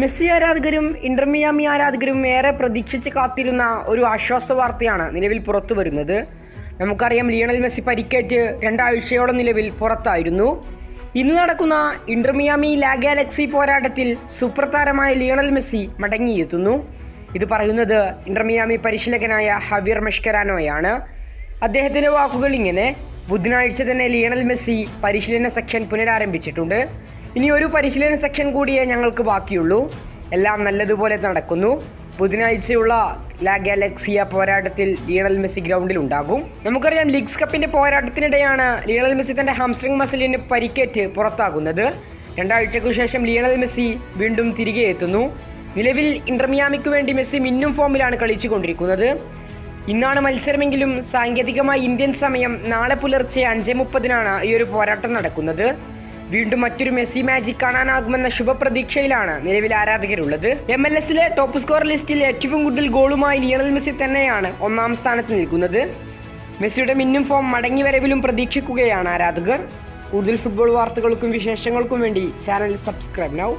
Messi ആരാധകരും Inter Miami ആരാധകരും ഏറെ പ്രതീക്ഷിച്ച് കാത്തിരുന്ന ഒരു ആശ്വാസ വാർത്തയാണ് നിലവിൽ പുറത്തു വരുന്നത്. നമുക്കറിയാം ലിയണൽ മെസ്സി പരിക്കേറ്റ് രണ്ടാഴ്ചയോളം നിലവിൽ പുറത്തായിരുന്നു. ഇന്ന് നടക്കുന്ന ഇന്റർമിയാമി ലാ ഗാലക്സി പോരാട്ടത്തിൽ സൂപ്പർ താരമായ ലിയണൽ മെസ്സി മടങ്ങിയെത്തുന്നു. ഇത് പറയുന്നത് ഇന്റർമിയാമി പരിശീലകനായ ഹവിയർ മെഷ്കരാനോയാണ്. അദ്ദേഹത്തിന്റെ വാക്കുകൾ ഇങ്ങനെ ബുധനാഴ്ച തന്നെ ലിയണൽ മെസ്സി പരിശീലന സെക്ഷൻ പുനരാരംഭിച്ചിട്ടുണ്ട്. ഇനി ഒരു പരിശീലന സെക്ഷൻ കൂടിയേ ഞങ്ങൾക്ക് ബാക്കിയുള്ളൂ. എല്ലാം നല്ലതുപോലെ നടക്കുന്നു. ബുധനാഴ്ചയുള്ള ലാ ഗാലക്സിയ പോരാട്ടത്തിൽ ലിയണൽ മെസ്സി ഗ്രൗണ്ടിൽ ഉണ്ടാകും. നമുക്കറിയാം ലീഗ്സ് കപ്പിന്റെ പോരാട്ടത്തിനിടെയാണ് ലിയണൽ മെസ്സി തന്റെ ഹാംസ്ട്രിംഗ് മസിലിന് പരിക്കേറ്റ് പുറത്താകുന്നത്. രണ്ടാഴ്ചയ്ക്കു ശേഷം ലിയണൽ മെസ്സി വീണ്ടും തിരികെ എത്തുന്നു. നിലവിൽ ഇന്റർമിയാമിക്ക് വേണ്ടി മെസ്സി മിന്നും ഫോമിലാണ് കളിച്ചുകൊണ്ടിരിക്കുന്നത്. ഇന്നാണ് മത്സരമെങ്കിലും സാങ്കേതികമായി ഇന്ത്യൻ സമയം നാളെ പുലർച്ചെ അഞ്ച് മുപ്പതിനാണ് ഈ ഒരു പോരാട്ടം നടക്കുന്നത്. വീണ്ടും മറ്റൊരു മെസ്സി മാജിക് കാണാനാകുമെന്ന ശുഭപ്രതീക്ഷയിലാണ് നിലവിൽ ആരാധകരുള്ളത്. എം എൽ എസിലെ ടോപ്പ് സ്കോർ ലിസ്റ്റിൽ ഏറ്റവും കൂടുതൽ ഗോളുമായി ലിയണൽ മെസ്സി തന്നെയാണ് ഒന്നാം സ്ഥാനത്ത് നിൽക്കുന്നത്. മെസ്സിയുടെ മിന്നും ഫോം മടങ്ങി വരവിലും പ്രതീക്ഷിക്കുകയാണ് ആരാധകർ. കൂടുതൽ ഫുട്ബോൾ വാർത്തകൾക്കും വിശേഷങ്ങൾക്കും വേണ്ടി ചാനൽ സബ്സ്ക്രൈബ് നൗ